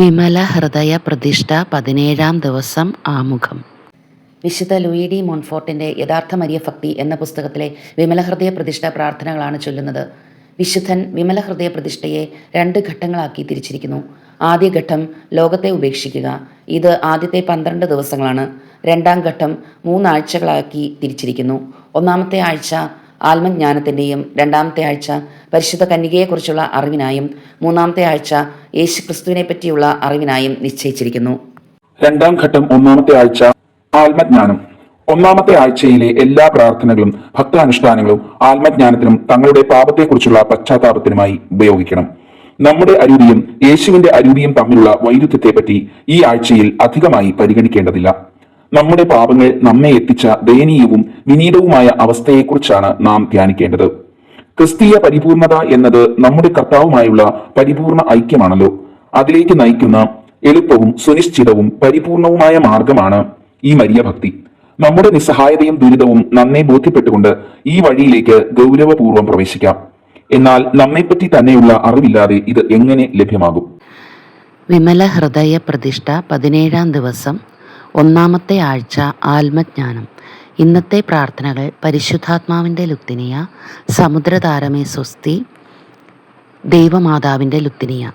വിമല ഹൃദയ പ്രതിഷ്ഠ പതിനേഴാം ദിവസം ആമുഖം. വിശുദ്ധ ലൂയി ഡി മോൺഫോർട്ടിന്റെ യഥാർത്ഥ മരിയ ഭക്തി എന്ന പുസ്തകത്തിലെ വിമല ഹൃദയ പ്രതിഷ്ഠ പ്രാർത്ഥനകളാണ് ചൊല്ലുന്നത്. വിശുദ്ധൻ വിമല ഹൃദയ പ്രതിഷ്ഠയെ രണ്ട് ഘട്ടങ്ങളാക്കി തിരിച്ചിരിക്കുന്നു. ആദ്യ ഘട്ടം ലോകത്തെ ഉപേക്ഷിക്കുക. ഇത് ആദ്യത്തെ പന്ത്രണ്ട് ദിവസങ്ങളാണ്. രണ്ടാം ഘട്ടം മൂന്നാഴ്ചകളാക്കി തിരിച്ചിരിക്കുന്നു. ഒന്നാമത്തെ ആഴ്ച ആത്മജ്ഞാനത്തിന്റെയും രണ്ടാമത്തെ ആഴ്ച പരിശുദ്ധ കന്യകയെക്കുറിച്ചുള്ള അറിവിനായും മൂന്നാമത്തെ ആഴ്ച യേശു ക്രിസ്തുവിനെ പറ്റിയുള്ള അറിവിനായും നിശ്ചയിച്ചിരിക്കുന്നു. രണ്ടാം ഘട്ടം ഒന്നാമത്തെ ആഴ്ച ആത്മജ്ഞാനം. ഒന്നാമത്തെ ആഴ്ചയിലെ എല്ലാ പ്രാർത്ഥനകളും ഭക്താനുഷ്ഠാനങ്ങളും ആത്മജ്ഞാനത്തിനും തങ്ങളുടെ പാപത്തെക്കുറിച്ചുള്ള പശ്ചാത്താപത്തിനുമായി ഉപയോഗിക്കണം. നമ്മുടെ അരൂപിയും യേശുവിന്റെ അരൂപിയും തമ്മിലുള്ള വൈരുദ്ധ്യത്തെപ്പറ്റി ഈ ആഴ്ചയിൽ അധികമായി പരിഗണിക്കേണ്ടതില്ല. നമ്മുടെ പാപങ്ങൾ നമ്മെ എത്തിച്ച ദയനീയവും വിനീതവുമായ അവസ്ഥയെക്കുറിച്ചാണ് നാം ധ്യാനിക്കേണ്ടത്. ക്രിസ്തീയ പരിപൂർണത എന്നത് നമ്മുടെ കർത്താവുമായുള്ള പരിപൂർണ ഐക്യമാണല്ലോ. അതിലേക്ക് നയിക്കുന്ന എളുപ്പവും സുനിശ്ചിതവും പരിപൂർണവുമായ മാർഗമാണ് ഈ മരിയ ഭക്തി. നമ്മുടെ നിസ്സഹായതയും ദുരിതവും നന്നെ ബോധ്യപ്പെട്ടുകൊണ്ട് ഈ വഴിയിലേക്ക് ഗൗരവപൂർവം പ്രവേശിക്കാം. എന്നാൽ നമ്മെപ്പറ്റി തന്നെയുള്ള അറിവില്ലാതെ ഇത് എങ്ങനെ ലഭ്യമാകും? വിമല ഹൃദയ പ്രതിഷ്ഠ പതിനേഴാം ദിവസം ഒന്നാമത്തെ ആഴ്ച ആത്മജ്ഞാനം. ഇന്നത്തെ പ്രാർത്ഥനകൾ പരിശുദ്ധാത്മാവിന്റെ ലുത്തിനിയ സമുദ്രതാരമേ സ്വസ്തി ദൈവമാതാവിന്റെ ലുത്തിനിയ.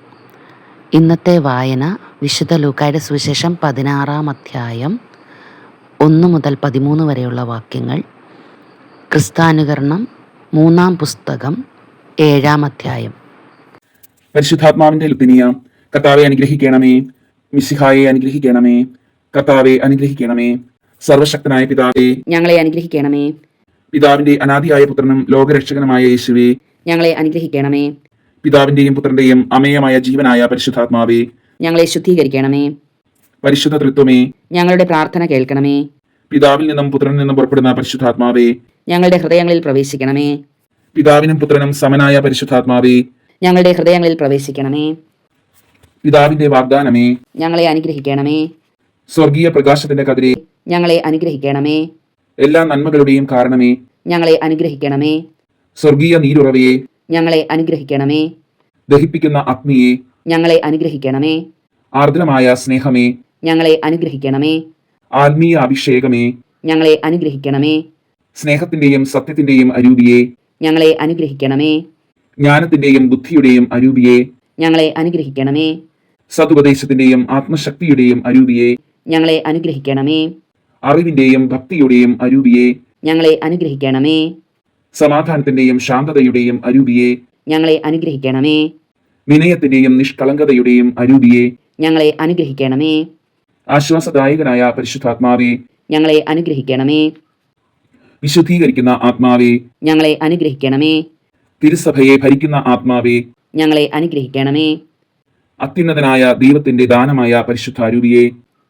ഇന്നത്തെ വായന വിശുദ്ധ ലൂക്കായുടെ സുവിശേഷം പതിനാറാം അധ്യായം ഒന്ന് മുതൽ പതിമൂന്ന് വരെയുള്ള വാക്യങ്ങൾ. ക്രിസ്താനുകരണം മൂന്നാം പുസ്തകം ഏഴാം അധ്യായം. പരിശുദ്ധാത്മാവിന്റെ ലുത്തിനിയ കർത്താവെ അനുഗ്രഹിക്കണമേ മിസിഹായെ അനുഗ്രഹിക്കണമേ കർത്താവെ അനുഗ്രഹിക്കണമേ. സർവശക്തനായ പിതാവേ. ഞങ്ങളെ അനുഗ്രഹിക്കണമേ. പിതാവിന്റെ അനാദിയായ പുത്രനും ലോകരക്ഷകനുമായ യേശുവേ. ഞങ്ങളെ അനുഗ്രഹിക്കണമേ. പിതാവിന്റെയും പുത്രന്റെയും അമേയമായ ജീവനായ പരിശുദ്ധാത്മാവേ. ഞങ്ങളെ ശുദ്ധീകരിക്കണമേ. പരിശുദ്ധ തൃത്വമേ ഞങ്ങളുടെ പ്രാർത്ഥന കേൾക്കണമേ. പിതാവിൽ നിന്നും പുത്രനിൽ നിന്നും പുറപ്പെടുന്ന പരിശുദ്ധാത്മാവേ. ഞങ്ങളുടെ ഹൃദയങ്ങളിൽ പ്രവേശിക്കണമേ. പിതാവിനും പുത്രനും സമനായ പരിശുദ്ധാത്മാവേ. ഞങ്ങളുടെ ഹൃദയങ്ങളിൽ പ്രവേശിക്കണമേ. പിതാവിന്റെ വാഗ്ദാനമേ. ഞങ്ങളെ അനുഗ്രഹിക്കണമേ. സ്വർഗീയ പ്രകാശത്തിന്റെ കതിരെ. ഞങ്ങളെ അനുഗ്രഹിക്കണമേ. എല്ലാ നന്മകളുടെയും കാരണമേ. ഞങ്ങളെ അനുഗ്രഹിക്കണമേ. സ്വർഗീയ നീരുറവയെ. ഞങ്ങളെ അനുഗ്രഹിക്കണമേ. ദഹിപ്പിക്കുന്ന അഗ്നിയെ. ഞങ്ങളെ അനുഗ്രഹിക്കണമേ. ആർദ്രമായ സ്നേഹമേ. ഞങ്ങളെ അനുഗ്രഹിക്കണമേ. ആത്മീയ അഭിഷേകമേ. ഞങ്ങളെ അനുഗ്രഹിക്കണമേ. സ്നേഹത്തിന്റെയും സത്യത്തിന്റെയും അരൂപിയെ. ഞങ്ങളെ അനുഗ്രഹിക്കണമേ. ജ്ഞാനത്തിന്റെയും ബുദ്ധിയുടെയും അരൂപിയെ. ഞങ്ങളെ അനുഗ്രഹിക്കണമേ. സതുപദേശത്തിന്റെയും ആത്മശക്തിയുടെയും അരൂപിയെ. ഞങ്ങളെ അനുഗ്രഹിക്കണമേ. അറിവിന്റെയും ഭക്തിയുടെയും അരൂപിയെ. ഞങ്ങളെ അനുഗ്രഹിക്കണമേ. സമാധാനത്തിന്റെയും ശാന്തതയുടെയും അരൂപിയെ. ഞങ്ങളെ അനുഗ്രഹിക്കണമേ. വിനയത്തിന്റെയും നിഷ്കളങ്കതയുടെയും അരൂപിയെ. ഞങ്ങളെ അനുഗ്രഹിക്കണമേ. ആശ്വാസദായകനായ പരിശുദ്ധാത്മാവെ. ഞങ്ങളെ അനുഗ്രഹിക്കണമേ. വിശുദ്ധീകരിക്കുന്ന ആത്മാവെ. ഞങ്ങളെ അനുഗ്രഹിക്കണമേ. തിരുസഭയെ ഭരിക്കുന്ന ആത്മാവെ. ഞങ്ങളെ അനുഗ്രഹിക്കണമേ. അത്യുന്നതനായ ദൈവത്തിന്റെ ദാനമായ പരിശുദ്ധ അരൂപിയെ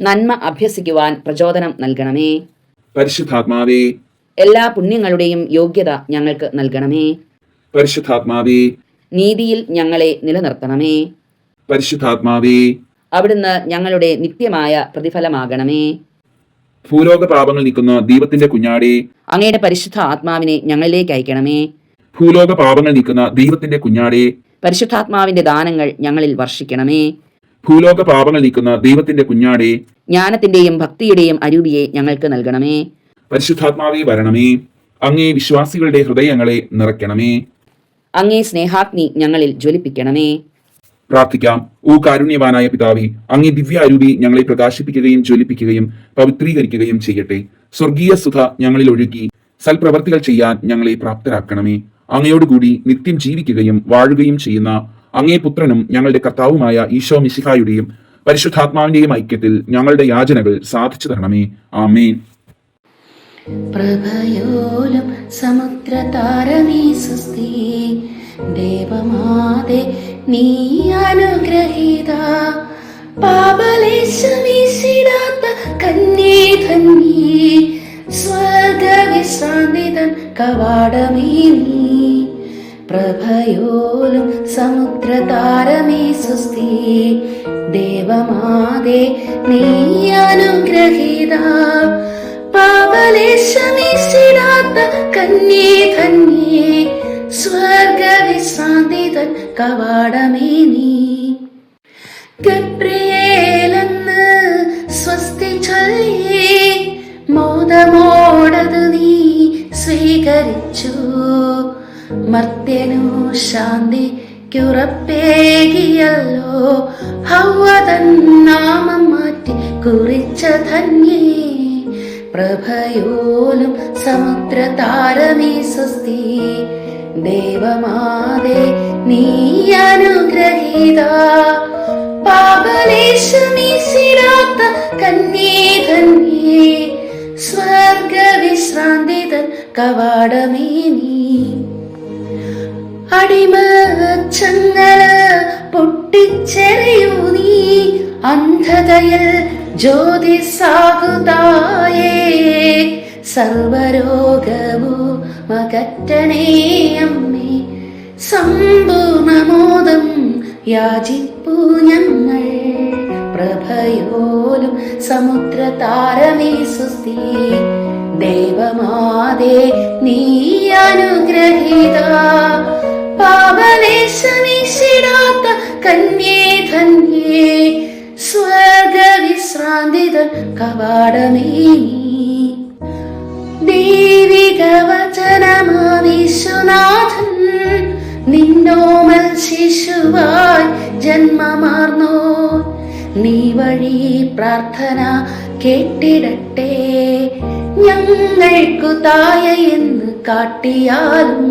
നന്മ അഭ്യസിക്കുവാൻ പ്രചോദനം നൽകണമേ. പരിശുദ്ധാത്മാവേ എല്ലാ പുണ്യങ്ങളുടെയും യോഗ്യത ഞങ്ങൾക്ക് നൽകണമേ. പരിശുദ്ധാത്മാവേ നീതിയിൽ ഞങ്ങളെ നിലനിർത്തണമേ. പരിശുദ്ധാത്മാവേ അവിടുന്ന് ഞങ്ങളുടെ നിത്യമായ പ്രതിഫലമാകണമേ. ഭൂലോക പാപങ്ങൾ നീക്കുന്ന ദൈവത്തിന്റെ കുഞ്ഞാടി അങ്ങയുടെ പരിശുദ്ധ ആത്മാവിനെ ഞങ്ങളിലേക്ക് അയക്കണമേ. ഭൂലോക പാപങ്ങൾ നീക്കുന്ന ദൈവത്തിന്റെ കുഞ്ഞാടേ പരിശുദ്ധാത്മാവിന്റെ ദാനങ്ങൾ ഞങ്ങളിൽ വർഷിക്കണമേ. ഭൂലോക പാപങ്ങൾ നീക്കുന്ന ദൈവത്തിന്റെ കുഞ്ഞാടി. ജ്ഞാനത്തിന്റെയും ഭക്തിയുടെയും അരൂപിയെ ഞങ്ങൾക്ക് നൽകണമേ. പരിശുദ്ധാത്മാവേ വരണമേ. അങ്ങേ വിശ്വാസികളുടെ ഹൃദയങ്ങളെ നിറയ്ക്കണമേ. അങ്ങേ സ്നേഹാഗ്നി ഞങ്ങളിൽ ജ്വലിപ്പിക്കണമേ. പ്രാർത്ഥിക്കാം. ഓ കാരുണ്യവാനായ പിതാവി അങ്ങേ ദിവ്യ ദിവ്യാരൂപി ഞങ്ങളെ പ്രകാശിപ്പിക്കുകയും ജ്വലിപ്പിക്കുകയും പവിത്രീകരിക്കുകയും ചെയ്യട്ടെ. സ്വർഗീയ സുഖ ഞങ്ങളിൽ ഒഴുകി സൽപ്രവർത്തികൾ ചെയ്യാൻ ഞങ്ങളെ പ്രാപ്തരാക്കണമേ. അങ്ങയോടുകൂടി നിത്യം ജീവിക്കുകയും വാഴുകയും ചെയ്യുന്ന അങ്ങേ പുത്രനും ഞങ്ങളുടെ കർത്താവുമായ ഈശോ മിശിഹായുടെയും പരിശുദ്ധാത്മാവിന്റെയും ഐക്യത്തിൽ ഞങ്ങളുടെ യാചനകൾ സാധിച്ചു തരണമേ. ആമേൻ. പ്രഭയോലും സമുദ്രതാരമീ സുസ്തി ദേവമാതെ നീ കന്യേ ധന്യേ സ്വർഗവിശ്രാന്തിതൻ കവാടമേ നീ പ്രഭയോലും സമുദ്രതാരമേ സുസ്തി ദേവമാതേ നീ അനുഗ്രഹീത. പാപലേശമീശിടാത്ത കന്യേ ധന്യേ സ്വർഗവിശ്രാന്തിതൻ കവാടമേ നീ. ഗബ്രിയേലെന്ന് സ്വസ്തി ചൊല്ലേ മോദമോടത് നീ സ്വീകരിച്ചു. മർത്യനു ശാന്തിക്കുറപ്പേകിയല്ലോ ഹൗവതൻ നാമം മാറ്റി കുറിച്ച ധന്യേ. പ്രഭയോലും സമുദ്രതാരമേ സ്വസ്തി. ദേവമാതേ നീ അനുഗ്രഹീത. പാപലേശമീശിടാത്ത കന്യേ ധന്യേ. സ്വർഗവിശ്രാന്തിതൻ കവാടമേ നീ. അടിമച്ചങ്ങല പൊട്ടിച്ചെറിയൂ നീ. അന്ധതയിൽ ജ്യോതിസാകുതായേ. സർവരോഗമോ മകറ്റണേ അമ്മേ. സമ്പൂർണമോദം യാചിപ്പു ഞങ്ങൾ. പ്രഭയോലും സമുദ്ര താരമേ സുസ്തി ദേവമാതേ നീ അനുഗ്രഹീത. പാപലേശമീശിടാത്ത കന്യേ ധന്യേ സ്വർഗവിശ്രാന്തിതൻ കവാടമേ. ദൈവിക വചനമാവിശ്വനാഥൻ നിന്നോമൽ ശിശുവായി ജന്മമാർന്നോ. നീ വഴി പ്രാർത്ഥന കേട്ടിടട്ടെ. ഞങ്ങൾക്കു തായ എന്ന് കാട്ടിയാലും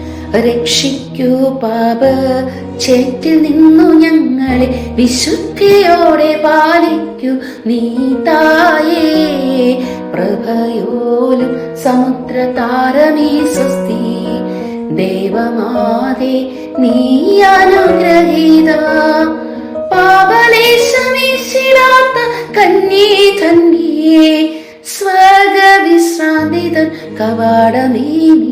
രക്ഷിക്കൂ പാപ. ചേറ്റിൽ നിന്നു ഞങ്ങളെ വിശുദ്ധിയോടെ പാലിക്കൂ. നീ തായേ പ്രഭയോലും സമുദ്രതാരമേ സ്വസ്തി. ദേവമാതേ നീ അനുഗ്രഹീത. പാപലേശമീശിടാത്ത കന്യേ സ്വർഗ വിശ്രാന്തിതൻ കവാടമേ നീ.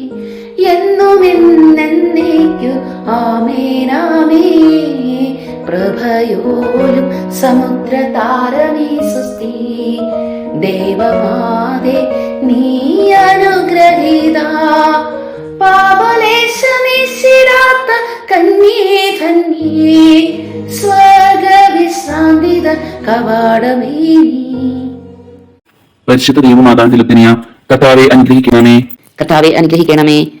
എന്നുമെന്നേക്കു ആമേനാമേ പ്രഭയോലും സമുദ്രതാരമേ സുസ്തി ദേവമാതേ നീ അനുഗ്രഹീത. പാപലേശമീശിടാത്ത കന്യേ ധന്യേ. സ്വർഗവിശ്രാന്തിത കവാടമേ നീ. പരിശുദ്ധ ദൈവമാതാ ദിലത്തിനിയ കർത്താവെ അനുഗ്രഹിക്കണമേ. കർത്താവെ അനുഗ്രഹിക്കണമേ.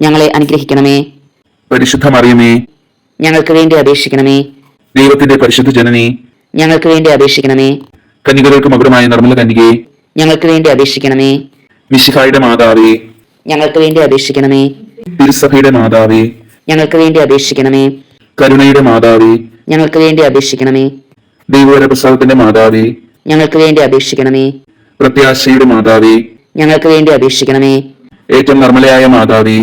ഞങ്ങളെ അനുഗ്രഹിക്കണമേ. പരിശുദ്ധ മറിയമേ ഞങ്ങൾക്ക് വേണ്ടി അപേക്ഷിക്കണമേ. ദൈവത്തിന്റെ പരിശുദ്ധ ജനനി. ഞങ്ങൾക്ക് വേണ്ടി അപേക്ഷിക്കണമേ. കന്യകകൾക്ക് മകുടമായ നിർമ്മല കന്യകയെ ഞങ്ങൾക്ക് വേണ്ടി അപേക്ഷിക്കണമേ. മിശിഹായുടെ മാതാവേ. ഞങ്ങൾക്ക് വേണ്ടി അപേക്ഷിക്കണമേ. തിരുസഭയുടെ മാതാവേ. ഞങ്ങൾക്ക് വേണ്ടി അപേക്ഷിക്കണമേ. കരുണയുടെ മാതാവേ. ഞങ്ങൾക്ക് വേണ്ടി അപേക്ഷിക്കണമേ. ദൈവവര പ്രസാദത്തിന്റെ മാതാവേ. ഞങ്ങൾക്ക് വേണ്ടി അപേക്ഷിക്കണമേ. പ്രത്യാശയുടെ മാതാവേ. ഞങ്ങൾക്ക് വേണ്ടി അപേക്ഷിക്കണമേ. ഏറ്റവും നിർമ്മലയായ മാതാവേ.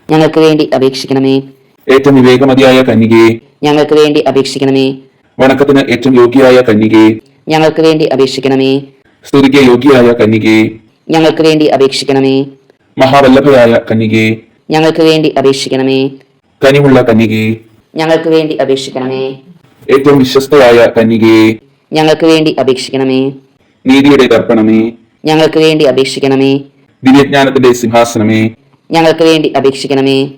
ഞങ്ങൾക്ക് വേണ്ടി അപേക്ഷിക്കണമേ. ഏറ്റവും വിവേകമതിയായ കന്യകേ. ഞങ്ങൾക്ക് വേണ്ടി അപേക്ഷിക്കണമേ. വണക്കത്തിന് ഏറ്റവും യോഗ്യയായ കന്യകേ. ഞങ്ങൾക്ക് വേണ്ടി അപേക്ഷിക്കണമേ. സ്തുതിക്ക് യോഗ്യയായ കന്യകേ. ഞങ്ങൾക്ക് വേണ്ടി അപേക്ഷിക്കണമേ. മഹാവല്ലഭയായ കന്യകേ. ഞങ്ങൾക്ക് വേണ്ടി അപേക്ഷിക്കണമേ. കനിവുള്ള കന്യകേ. ഞങ്ങൾക്ക് വേണ്ടി അപേക്ഷിക്കണമേ. ഏറ്റവും വിശ്വസ്തയായ കന്യകേ. ഞങ്ങൾക്ക് വേണ്ടി അപേക്ഷിക്കണമേ. നീതിയുടെ തർപ്പണമേ ഞങ്ങൾക്ക് വേണ്ടി അപേക്ഷിക്കണമേ. ദിവ്യജ്ഞാനത്തിന്റെ സിംഹാസനമേ. ഞങ്ങൾക്ക് വേണ്ടി അപേക്ഷിക്കണമേ.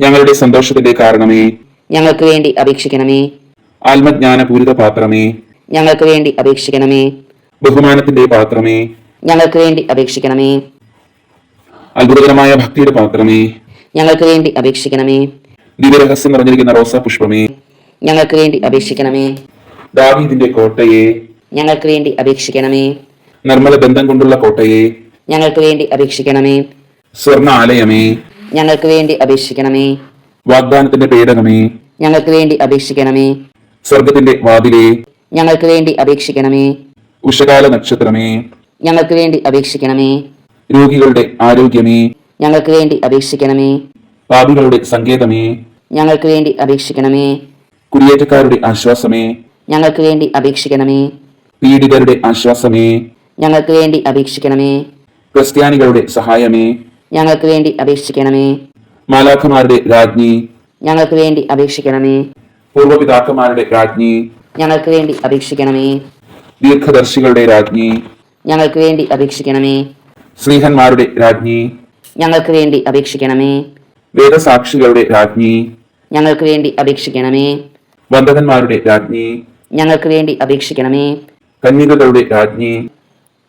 ഞങ്ങളുടെ സന്തോഷത്തിന്റെ കാരണമേ. ഞങ്ങൾക്ക് വേണ്ടി അപേക്ഷിക്കണമേ. ആത്മജ്ഞാനപൂരിത പാത്രമേ. ഞങ്ങൾക്ക് വേണ്ടി അപേക്ഷിക്കണമേ. ബഹുമാനത്തിന്റെ പാത്രമേ. ഞങ്ങൾക്ക് വേണ്ടി അപേക്ഷിക്കണമേ. അത്ഭുതകരമായ ഭക്തിയുടെ പാത്രമേ. ഞങ്ങൾക്ക് വേണ്ടി അപേക്ഷിക്കണമേ. ദിവ്യരഹസ്യം നിറഞ്ഞിരിക്കുന്ന റോസാ പുഷ്പമേ. ഞങ്ങൾക്ക് വേണ്ടി അപേക്ഷിക്കണമേ. ദാവീദിന്റെ കോട്ടയെ. ഞങ്ങൾക്ക് വേണ്ടി അപേക്ഷിക്കണമേ. നിർമ്മല ബന്ധം കൊണ്ടുള്ള കോട്ടയെ. ഞങ്ങൾക്ക് വേണ്ടി അപേക്ഷിക്കണമേ. സ്വർണ ആലയമേ ഞങ്ങൾക്ക് വേണ്ടി അപേക്ഷിക്കണമേ. വാഗ്ദാനത്തിന്റെ പേടകമേ. ഞങ്ങൾക്ക് വേണ്ടി അപേക്ഷിക്കണമേ. സ്വർഗത്തിന്റെ വാതിലേ. ഞങ്ങൾക്ക് വേണ്ടി അപേക്ഷിക്കണമേ. ഉഷകാല നക്ഷത്രമേ. ഞങ്ങൾക്ക് വേണ്ടി അപേക്ഷിക്കണമേ. രോഗികളുടെ ആരോഗ്യമേ. ഞങ്ങൾക്ക് വേണ്ടി അപേക്ഷിക്കണമേ. പാപികളുടെ സങ്കേതമേ. ഞങ്ങൾക്ക് വേണ്ടി അപേക്ഷിക്കണമേ. കുടിയേറ്റക്കാരുടെ ആശ്വാസമേ. ഞങ്ങൾക്ക് വേണ്ടി അപേക്ഷിക്കണമേ. പീഡിതരുടെ ആശ്വാസമേ. ഞങ്ങൾക്ക് വേണ്ടി അപേക്ഷിക്കണമേ. ക്രിസ്ത്യാനികളുടെ സഹായമേ. ഞങ്ങൾക്ക് വേണ്ടി അപേക്ഷിക്കണമേ. മാലാഖമാരുടെ രാജ്ഞി. ഞങ്ങൾക്ക് വേണ്ടി അപേക്ഷിക്കണമേ. പൂർവപിതാക്കന്മാരുടെ രാജ്ഞി. ഞങ്ങൾക്ക് വേണ്ടി അപേക്ഷിക്കണമേ. ദീർഘദർശികളുടെ രാജ്ഞി. ഞങ്ങൾക്ക് വേണ്ടി അപേക്ഷിക്കണമേ. സ്നേഹന്മാരുടെ രാജ്ഞി. ഞങ്ങൾക്ക് വേണ്ടി അപേക്ഷിക്കണമേ. വേദസാക്ഷികളുടെ രാജ്ഞി. ഞങ്ങൾക്ക് വേണ്ടി അപേക്ഷിക്കണമേ. വന്ദകന്മാരുടെ രാജ്ഞി. ഞങ്ങൾക്ക് വേണ്ടി അപേക്ഷിക്കണമേ. കന്യകകളുടെ രാജ്ഞി.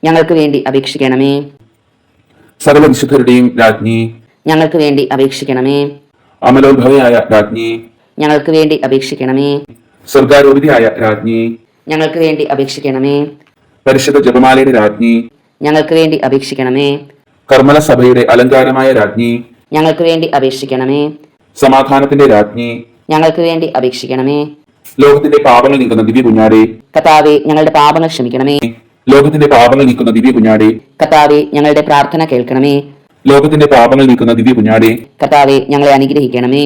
ഞങ്ങൾക്ക് വേണ്ടി അപേക്ഷിക്കണമേ. സകല വിശുദ്ധരുടെയും രാജ്ഞി. ഞങ്ങൾക്ക് വേണ്ടി അപേക്ഷിക്കണമേ. അമലോദ്ഭവയായ രാജ്ഞി. ഞങ്ങൾക്ക് വേണ്ടി അപേക്ഷിക്കണമേ. സ്വർഗാരോപിതയായ രാജ്ഞി. ഞങ്ങൾക്ക് വേണ്ടി അപേക്ഷിക്കണമേ. പരിശുദ്ധ ജപമാലയുടെ രാജ്ഞി. ഞങ്ങൾക്ക് വേണ്ടി അപേക്ഷിക്കണമേ. കർമ്മല സഭയുടെ അലങ്കാരമായ രാജ്ഞി. ഞങ്ങൾക്ക് വേണ്ടി അപേക്ഷിക്കണമേ. സമാധാനത്തിന്റെ രാജ്ഞി. ഞങ്ങൾക്ക് വേണ്ടി അപേക്ഷിക്കണമേ. ലോകത്തിന്റെ പാപങ്ങൾ നീക്കുന്ന ദിവ്യ കുഞ്ഞാടെ കഥാവെ ഞങ്ങളുടെ പാപങ്ങൾ ക്ഷമിക്കണമേ. ലോകത്തിന്റെ പാപങ്ങൾ നീക്കുന്ന ദിവ്യ കുഞ്ഞാടി. കർത്താവെ ഞങ്ങളുടെ പ്രാർത്ഥന കേൾക്കണമേ. ലോകത്തിന്റെ പാപങ്ങൾ നീക്കുന്ന ദിവ്യ കുഞ്ഞാടി. കർത്താവെ ഞങ്ങളെ അനുഗ്രഹിക്കണമേ.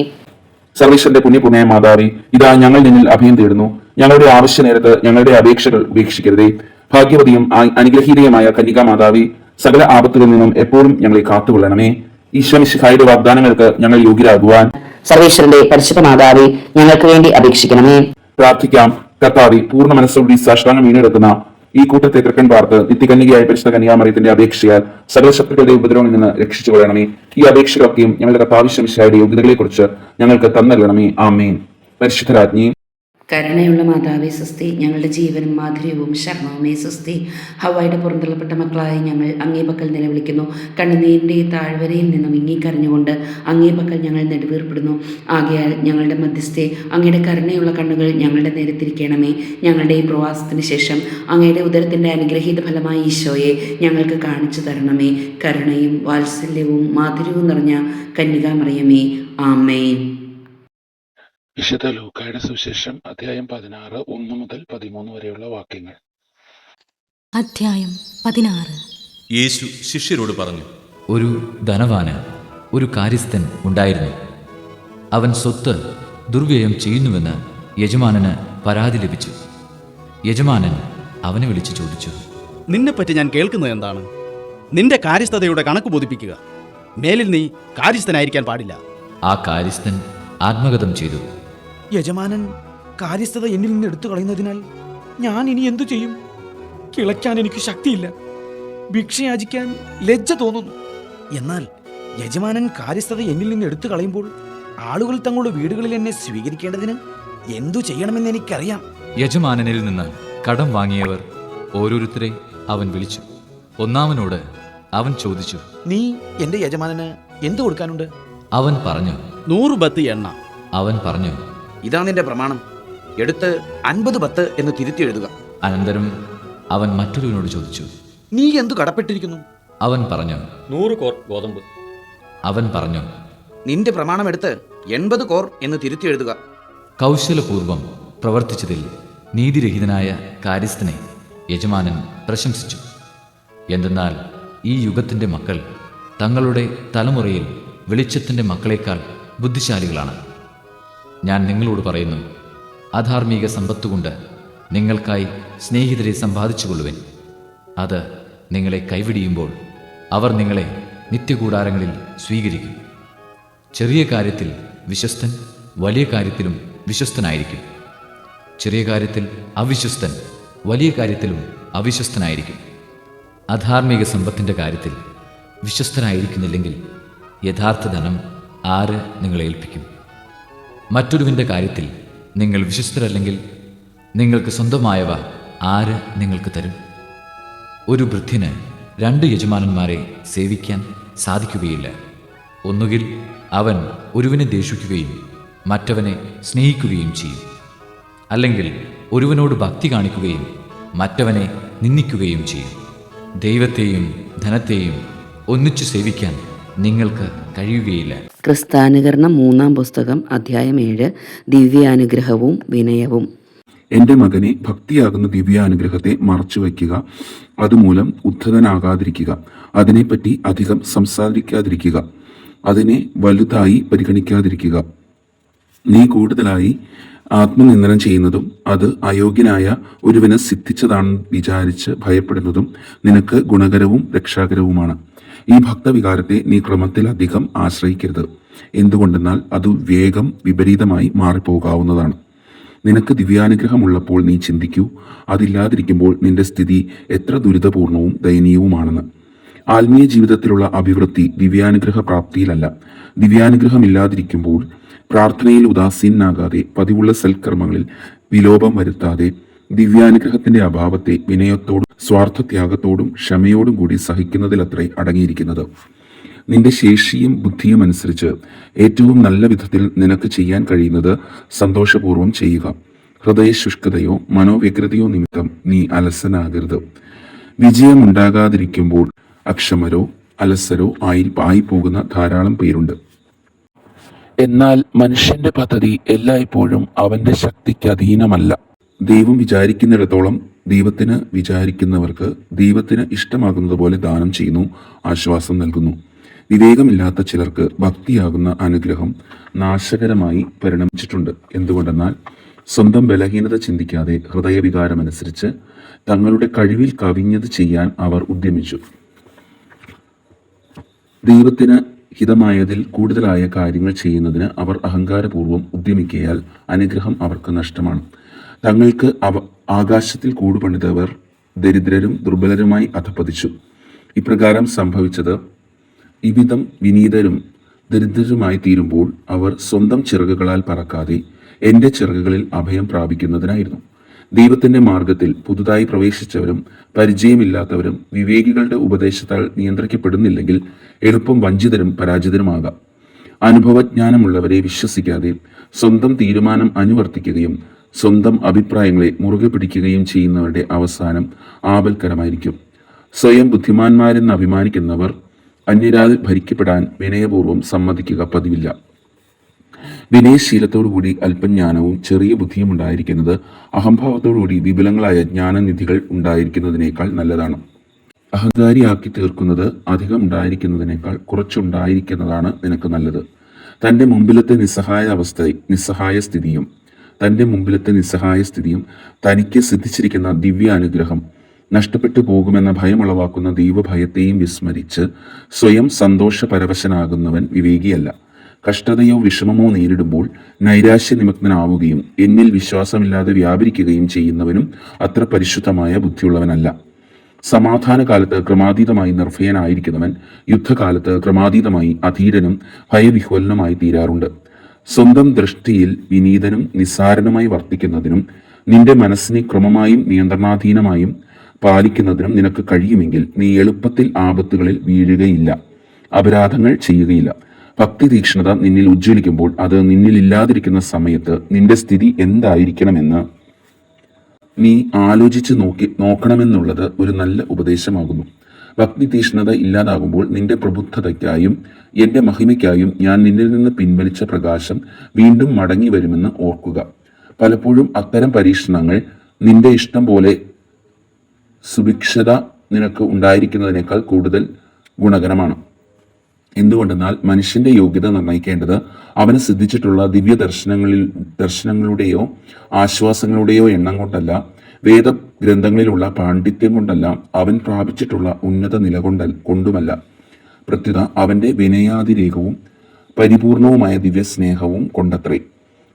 സർവീശ്വരന്റെ പുണ്യപുണ്യ മാതാവി ഇതാ ഞങ്ങൾ നിന്നിൽ അഭയം തേടുന്നു. ഞങ്ങളുടെ ആവശ്യ നേരത്ത് ഞങ്ങളുടെ അപേക്ഷകൾ ഉപേക്ഷിക്കരുതേ. ഭാഗ്യവതിയും അനുഗ്രഹീതയുമായ കന്യകാ മാതാവി സകല ആപത്തുകളിൽ നിന്നും എപ്പോഴും ഞങ്ങളെ കാത്തുകൊള്ളണമേ. ഈശ്വമിശിഹായുടെ വാഗ്ദാനങ്ങൾക്ക് ഞങ്ങൾ യോഗ്യരാകുവാൻ. സർവേശ്വരന്റെ പരിശുദ്ധ മാതാവി ഞങ്ങൾക്ക് വേണ്ടി അപേക്ഷിക്കണമേ. പ്രാർത്ഥിക്കാം. കർത്താവി പൂർണ മനസ്സോടി സാഷ്ടാംഗം വീണെടുക്കുന്ന ഈ കൂട്ടത്തെ തൃക്കൻ പാർത്ത് നിത്യകന്യകയായ പരിശുദ്ധ കന്യാമറിയത്തിന്റെ അപേക്ഷയാൽ സകല ശത്രുക്കളുടെ ഉപദ്രവങ്ങളിൽ നിന്ന് രക്ഷിച്ചു കൊള്ളണമേ. ഈ അപേക്ഷകളൊക്കെയും ഞങ്ങളുടെ കർത്താവിശ്വമിശായുടെ യോഗ്യതകളെ കുറിച്ച് ഞങ്ങൾക്ക് തന്നല്ലണമേ ആമേൻ. പരിശുദ്ധരാജ്ഞി കരുണയുള്ള മാതാവേ സുസ്തി ഞങ്ങളുടെ ജീവനും മാധുര്യവും ശർമ്മവുമേ സുസ്തി ഹവായുടെ പുറന്തള്ളപ്പെട്ട മക്കളായി ഞങ്ങൾ അങ്ങേ പക്കൽ നിലവിളിക്കുന്നു. കണ്ണുനീരിന്റെ താഴ്വരയിൽ നിന്നും ഇങ്ങിക്കരഞ്ഞുകൊണ്ട് അങ്ങേ പക്കൽ ഞങ്ങൾ നെടുവീർപ്പെടുന്നു. ആകയാൽ ഞങ്ങളുടെ മധ്യസ്ഥെ അങ്ങയുടെ കരുണയുള്ള കണ്ണുകൾ ഞങ്ങളുടെ നേരെ തിരിക്കണമേ ഞങ്ങളുടെ ഈ പ്രവാസത്തിന് ശേഷം അങ്ങയുടെ ഉദരത്തിന്റെ അനുഗ്രഹീത ഫലമായ ഈശോയെ ഞങ്ങൾക്ക് കാണിച്ചു തരണമേ. കരുണയും വാത്സല്യവും മാധുര്യവും നിറഞ്ഞ കന്യകാമറിയമേ. ആമേൻ. വിശുദ്ധ ലൂക്കായുടെ സുശേഷം അധ്യായം പതിനാറ് ഒന്ന് മുതൽ പതിമൂന്ന് വരെയുള്ള വാക്യങ്ങൾ. അധ്യായം പതിനാറ്. യേശു ശിഷ്യരോട് പറഞ്ഞു ഒരു ധനവാന് ഒരു കാര്യസ്ഥൻ ഉണ്ടായിരുന്നു. അവൻ സ്വത്ത് ദുർവ്യയം ചെയ്യുന്നുവെന്ന് യജമാനന് പരാതി ലഭിച്ചു. യജമാനൻ അവനെ വിളിച്ചു ചോദിച്ചു നിന്നെപ്പറ്റി ഞാൻ കേൾക്കുന്നത് എന്താണ്? നിന്റെ കാര്യസ്ഥതയുടെ കണക്ക് ബോധിപ്പിക്കുക. മേലിൽ നീ കാര്യസ്ഥനായിരിക്കാൻ പാടില്ല. ആ കാര്യസ്ഥൻ ആത്മഗതം ചെയ്തു. യജമാനൻ കാര്യസ്ഥത എന്നിൽ നിന്ന് എടുത്തു കളയുന്നതിനാൽ ഞാൻ ഇനി എന്തു ചെയ്യും? കിളയ്ക്കാൻ എനിക്ക് ശക്തിയില്ല. ഭിക്ഷയാചിക്കാൻ ലജ്ജ തോന്നുന്നു. എന്നാൽ യജമാനൻ കാര്യസ്ഥത എന്നിൽ നിന്ന് എടുത്തു കളയുമ്പോൾ ആളുകൾ തങ്ങളുടെ വീടുകളിൽ എന്നെ സ്വീകരിക്കേണ്ടതിന് എന്തു ചെയ്യണമെന്ന് എനിക്കറിയാം. യജമാനനിൽ നിന്ന് കടം വാങ്ങിയവർ ഓരോരുത്തരെ അവൻ വിളിച്ചു. ഒന്നാമനോട് അവൻ ചോദിച്ചു നീ എന്റെ യജമാനന് എന്തു കൊടുക്കാനുണ്ട്? അവൻ പറഞ്ഞു നൂറ് ബത്തി എണ്ണ. അവൻ പറഞ്ഞു ഇതാ നിന്റെ പ്രമാണം. എടുത്ത് അൻപത് പത്ത് എന്ന് തിരുത്തി എഴുതുക. അനന്തരം അവൻ മറ്റൊരുവനോട് ചോദിച്ചു. നീ എന്തു കടപ്പെട്ടിരിക്കുന്നു? അവൻ പറഞ്ഞു നൂറ് കോർ ഗോതമ്പ്. അവൻ പറഞ്ഞു നിന്റെ പ്രമാണം എടുത്ത് എൺപത് കോർ എന്ന് തിരുത്തി എഴുതുക. കൗശലപൂർവം പ്രവർത്തിച്ചതിൽ നീതിരഹിതനായ കാര്യസ്ഥനെ യജമാനൻ പ്രശംസിച്ചു. എന്തെന്നാൽ ഈ യുഗത്തിന്റെ മക്കൾ തങ്ങളുടെ തലമുറയിൽ വെളിച്ചത്തിന്റെ മക്കളേക്കാൾ ബുദ്ധിശാലികളാണ്. ഞാൻ നിങ്ങളോട് പറയുന്നു അധാർമിക സമ്പത്തുകൊണ്ട് നിങ്ങൾക്കായി സ്നേഹിതരെ സമ്പാദിച്ചുകൊള്ളുവൻ. അത് നിങ്ങളെ കൈവിടിയുമ്പോൾ അവർ നിങ്ങളെ നിത്യകൂടാരങ്ങളിൽ സ്വീകരിക്കും. ചെറിയ കാര്യത്തിൽ വിശ്വസ്തൻ വലിയ കാര്യത്തിലും വിശ്വസ്തനായിരിക്കും. ചെറിയ കാര്യത്തിൽ അവിശ്വസ്തൻ വലിയ കാര്യത്തിലും അവിശ്വസ്തനായിരിക്കും. അധാർമിക സമ്പത്തിന്റെ കാര്യത്തിൽ വിശ്വസ്തനായിരിക്കുന്നില്ലെങ്കിൽ യഥാർത്ഥ ധനം ആര് നിങ്ങളെ ഏൽപ്പിക്കും? മറ്റൊരുവിന്റെ കാര്യത്തിൽ നിങ്ങൾ വിശ്വസ്തരല്ലെങ്കിൽ നിങ്ങൾക്ക് സ്വന്തമായവ ആര് നിങ്ങൾക്ക് തരും? ഒരു വൃദ്ധിന് രണ്ട് യജമാനന്മാരെ സേവിക്കാൻ സാധിക്കുകയില്ല. ഒന്നുകിൽ അവൻ ഒരുവിനെ ദേഷിക്കുകയും മറ്റവനെ സ്നേഹിക്കുകയും ചെയ്യും. അല്ലെങ്കിൽ ഒരുവനോട് ഭക്തി കാണിക്കുകയും മറ്റവനെ നിന്ദിക്കുകയും ചെയ്യും. ദൈവത്തെയും ധനത്തെയും ഒന്നിച്ചു സേവിക്കാൻ നിങ്ങൾക്ക് കഴിയുകയില്ല. ക്രിസ്താനുകരണം മൂന്നാം പുസ്തകം അധ്യായം ഏഴ് ദിവ്യാനുഗ്രഹവും വിനയവും. എന്റെ മകനെ ഭക്തിയാകുന്ന ദിവ്യാനുഗ്രഹത്തെ മറച്ചു വയ്ക്കുക അതുമൂലം ഉദ്ധതനാകാതിരിക്കുക. അതിനെപ്പറ്റി അധികം സംസാരിക്കാതിരിക്കുക. അതിനെ വലുതായി പരിഗണിക്കാതിരിക്കുക. നീ കൂടുതലായി ആത്മനിന്ദനം ചെയ്യുന്നതും അത് അയോഗ്യനായ ഒരുവന് സിദ്ധിച്ചതാണെന്ന് വിചാരിച്ച് ഭയപ്പെടുന്നതും നിനക്ക് ഗുണകരവും രക്ഷാകരവുമാണ്. ഈ ഭക്തവികാരത്തെ നീ ക്രമത്തിലധികം ആശ്രയിക്കരുത്. എന്തുകൊണ്ടെന്നാൽ അത് വേഗം വിപരീതമായി മാറിപ്പോകാവുന്നതാണ്. നിനക്ക് ദിവ്യാനുഗ്രഹമുള്ളപ്പോൾ നീ ചിന്തിക്കൂ അതില്ലാതിരിക്കുമ്പോൾ നിന്റെ സ്ഥിതി എത്ര ദുരിതപൂർണവും ദയനീയവുമാണെന്ന്. ആത്മീയ ജീവിതത്തിലുള്ള അഭിവൃദ്ധി ദിവ്യാനുഗ്രഹ പ്രാപ്തിയിലല്ല. ദിവ്യാനുഗ്രഹമില്ലാതിരിക്കുമ്പോൾ പ്രാർത്ഥനയിൽ ഉദാസീനാകാതെ പതിവുള്ള സൽക്കർമ്മങ്ങളിൽ വിലോപം വരുത്താതെ ദിവ്യാനുഗ്രഹത്തിന്റെ അഭാവത്തെ വിനയത്തോടും സ്വാർത്ഥത്യാഗത്തോടും ക്ഷമയോടും കൂടി സഹിക്കുന്നതിലത്രേ അടങ്ങിയിരിക്കുന്നത്. നിന്റെ ശേഷിയും ബുദ്ധിയും അനുസരിച്ച് ഏറ്റവും നല്ല വിധത്തിൽ നിനക്ക് ചെയ്യാൻ കഴിയുന്നത് സന്തോഷപൂർവം ചെയ്യുക. ഹൃദയശുഷ്കതയോ മനോവ്യഗ്രതയോ നിമിത്തം നീ അലസനാകരുത്. വിജയമുണ്ടാകാതിരിക്കുമ്പോൾ അക്ഷമരോ അലസരോ ആയി ആയിപ്പോകുന്ന ധാരാളം പേരുണ്ട്. എന്നാൽ മനുഷ്യന്റെ പദ്ധതി എല്ലായ്പ്പോഴും അവന്റെ ശക്തിക്ക് അധീനമല്ല. ദൈവം വിചാരിക്കുന്നിടത്തോളം ദൈവത്തിന് വിചാരിക്കുന്നവർക്ക് ദൈവത്തിന് ഇഷ്ടമാകുന്നത് പോലെ ദാനം ചെയ്യുന്നു ആശ്വാസം നൽകുന്നു. വിവേകമില്ലാത്ത ചിലർക്ക് ഭക്തിയാകുന്ന അനുഗ്രഹം നാശകരമായി പരിണമിച്ചിട്ടുണ്ട്. എന്തുകൊണ്ടെന്നാൽ സ്വന്തം ബലഹീനത ചിന്തിക്കാതെ ഹൃദയവികാരമനുസരിച്ച് തങ്ങളുടെ കഴിവിൽ കവിഞ്ഞത് ചെയ്യാൻ അവർ ഉദ്യമിച്ചു. ദൈവത്തിന് ഹിതമായതിൽ കൂടുതലായ കാര്യങ്ങൾ ചെയ്യുന്നതിന് അവർ അഹങ്കാരപൂർവം ഉദ്യമിക്കയാൽ അനുഗ്രഹം അവർക്ക് നഷ്ടമാണ്. തങ്ങൾക്ക് അവ ആകാശത്തിൽ കൂടുപണിതവർ ദരിദ്രരും ദുർബലരുമായി അധപ്പതിച്ചു ഇപ്രകാരം സംഭവിച്ചത് ഇവിധം വിനീതരും ദരിദ്രരുമായി തീരുമ്പോൾ അവർ സ്വന്തം ചിറകുകളാൽ പറക്കാതെ എന്റെ ചിറകുകളിൽ അഭയം പ്രാപിക്കുന്നതിനായിരുന്നു. ദൈവത്തിന്റെ മാർഗത്തിൽ പുതുതായി പ്രവേശിച്ചവരും പരിചയമില്ലാത്തവരും വിവേകികളുടെ ഉപദേശത്താൽ നിയന്ത്രിക്കപ്പെടുന്നില്ലെങ്കിൽ എളുപ്പം വഞ്ചിതരും പരാജിതരുമാകാം. അനുഭവജ്ഞാനമുള്ളവരെ വിശ്വസിക്കാതെ സ്വന്തം തീരുമാനം അനുവർത്തിക്കുകയും സ്വന്തം അഭിപ്രായങ്ങളെ മുറുകെ പിടിക്കുകയും ചെയ്യുന്നവരുടെ അവസാനം ആപൽക്കരമായിരിക്കും. സ്വയം ബുദ്ധിമാന്മാരെന്ന് അഭിമാനിക്കുന്നവർ അന്യരാൽ ഭരിക്കപ്പെടാൻ വിനയപൂർവം സമ്മതിക്കുക പതിവില്ല. വിനയശീലത്തോടുകൂടി അല്പജ്ഞാനവും ചെറിയ ബുദ്ധിയും ഉണ്ടായിരിക്കുന്നത് അഹംഭാവത്തോടുകൂടി വിപുലങ്ങളായ ജ്ഞാനനിധികൾ ഉണ്ടായിരിക്കുന്നതിനേക്കാൾ നല്ലതാണ്. അഹങ്കാരിയാക്കി തീർക്കുന്നത് അധികം ഉണ്ടായിരിക്കുന്നതിനേക്കാൾ കുറച്ചുണ്ടായിരിക്കുന്നതാണ് നിനക്ക് നല്ലത്. തന്റെ മുമ്പിലത്തെ നിസ്സഹായ അവസ്ഥയും നിസ്സഹായ സ്ഥിതിയും തന്റെ മുമ്പിലത്തെ നിസ്സഹായ സ്ഥിതിയും തനിക്ക് സിദ്ധിച്ചിരിക്കുന്ന ദിവ്യാനുഗ്രഹം നഷ്ടപ്പെട്ടു പോകുമെന്ന ഭയമുളവാക്കുന്ന ദൈവഭയത്തെയും വിസ്മരിച്ച് സ്വയം സന്തോഷപരവശനാകുന്നവൻ വിവേകിയല്ല. കഷ്ടതയോ വിഷമമോ നേരിടുമ്പോൾ നൈരാശ്യ നിമഗ്നനാവുകയും എന്നിൽ വിശ്വാസമില്ലാതെ വ്യാപരിക്കുകയും ചെയ്യുന്നവനും അത്ര പരിശുദ്ധമായ ബുദ്ധിയുള്ളവനല്ല. സമാധാന കാലത്ത് ക്രമാതീതമായി നിർഭയനായിരിക്കുന്നവൻ യുദ്ധകാലത്ത് ക്രമാതീതമായി അധീരനും ഭയവിഹ്വലനുമായി തീരാറുണ്ട് സ്വന്തം ദൃഷ്ടിയിൽ വിനീതനും നിസ്സാരനുമായി വർത്തിക്കുന്നതിനും നിന്റെ മനസ്സിനെ ക്രമമായും നിയന്ത്രണാധീനമായും പാലിക്കുന്നതിനും നിനക്ക് കഴിയുമെങ്കിൽ നീ എളുപ്പത്തിൽ ആപത്തുകളിൽ വീഴുകയില്ല. അപരാധങ്ങൾ ചെയ്യുകയില്ല. ഭക്തി തീക്ഷ്ണത നിന്നിൽ ഉജ്ജ്വലിക്കുമ്പോൾ അത് നിന്നിൽ ഇല്ലാതിരിക്കുന്ന സമയത്ത് നിന്റെ സ്ഥിതി എന്തായിരിക്കണമെന്ന് നീ ആലോചിച്ച് നോക്കി നോക്കണമെന്നുള്ളത് ഒരു നല്ല ഉപദേശമാകുന്നു. ഭക്തി തീഷ്ണത ഇല്ലാതാകുമ്പോൾ നിന്റെ പ്രബുദ്ധതയ്ക്കായും എന്റെ മഹിമയ്ക്കായും ഞാൻ നിന്നിൽ നിന്ന് പിൻവലിച്ച പ്രകാശം വീണ്ടും മടങ്ങി വരുമെന്ന് ഓർക്കുക. പലപ്പോഴും അത്തരം പരീക്ഷണങ്ങൾ നിന്റെ ഇഷ്ടം പോലെ സുഭിക്ഷത നിനക്ക് ഉണ്ടായിരിക്കുന്നതിനേക്കാൾ കൂടുതൽ ഗുണകരമാണ്. എന്തുകൊണ്ടെന്നാൽ മനുഷ്യന്റെ യോഗ്യത നിർണയിക്കേണ്ടത് അവന് സിദ്ധിച്ചിട്ടുള്ള ദിവ്യ ദർശനങ്ങളിൽ ദർശനങ്ങളുടെയോ ആശ്വാസങ്ങളുടെയോ എണ്ണം കൊണ്ടല്ല. വേദഗ്രന്ഥങ്ങളിലുള്ള പാണ്ഡിത്യം കൊണ്ടല്ല അവൻ പ്രാപിച്ചിട്ടുള്ള ഉന്നത നില കൊണ്ട കൊണ്ടുമല്ല. പ്രത്യുത അവന്റെ വിനയാതിരേകവും പരിപൂർണവുമായ ദിവ്യസ്നേഹവും കൊണ്ടത്രേ.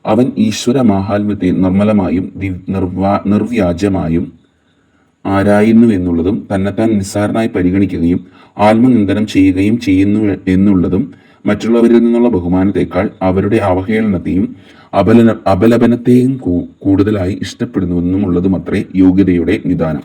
അവൻ ഈശ്വര മാഹാത്മ്യത്തെ നിർമ്മലമായും നിർവാ നിർവ്യാജമായും ആരായുന്നു എന്നുള്ളതും തന്നെത്താൻ നിസ്സാരനായി പരിഗണിക്കുകയും ആത്മനിന്ദനം ചെയ്യുകയും ചെയ്യുന്നു എന്നുള്ളതും മറ്റുള്ളവരിൽ നിന്നുള്ള ബഹുമാനത്തെക്കാൾ അവരുടെ അവഹേളനത്തെയും അപലന അപലപനത്തെയും കൂടുതലായി ഇഷ്ടപ്പെടുന്നുവെന്നുമുള്ളതുമത്രേ യോഗ്യതയുടെ നിദാനം.